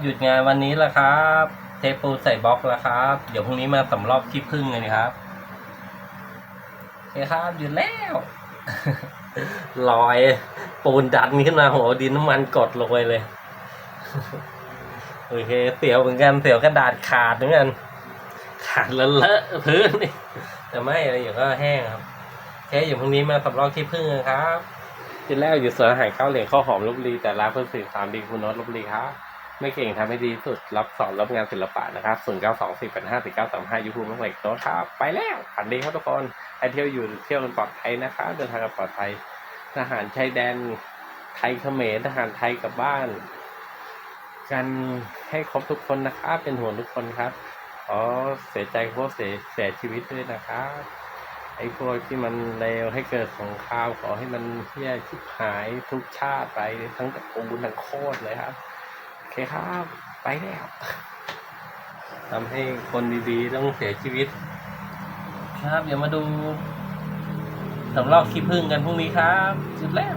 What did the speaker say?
หยุดงานวันนี้แล้วครับ เทปูใส่บล็อกแล้วครับ เดี๋ยวพรุ่งนี้มาสำรอบขี้ผึ้งเลยนะครับโอเคครับหยุดแล้วลอยปูนดันขึ้นมาโหดินน้ำมันกดลงไปเลยโอเคเสียวเหมือนกันเสียวกระดาษขาดเหมือนกันขาดเลอะเลอะพื้นนี่แต่ไม่อะไรอย่ก็แห้งครับแค่อยู่พรุ่งนี้มาสำรองที่พึ่งครับที่แรกอยู่สวนอาหารข้าวเหลียงข้าวหอมลบบุรีแต่ร้านเพื่อนสื่อสามดีคุณโนตลบบุรีครับ ไม่เก่งทำให้ดีสุด รับสอนรับงานศิลปะนะครับศูนย์เก้าสองสี่แปดห้าสี่เก้าสามห้ายูทูบมังเหล็กโน้ตครับไปแล้วฝันดีครับทุกคนไปเที่ยวอยู่เที่ยวกันปลอดภัยนะครับเดินทางกันปลอดภัยทหารชายแดนไทยเขมรทหารไทยกลับบ้าน กันให้ครบทุกคนนะครับเป็นห่วงทุกคนครับขอเสียใจพวกเสียเสียชีวิตด้วยนะครับไอ้พวกที่มันเลวให้เกิดสงครามขอให้มันเฮี้ยชิบหายทุกชาติไปทั้งตระกูลทั้งโคตรเลยครับ เคครับ ไปแล้วทำให้คนดีๆ ต้องเสียชีวิต ครับ เดี๋ยวมาดูสำรอบขี้ผึ้งกันพรุ่งนี้ครับจุดแล้ว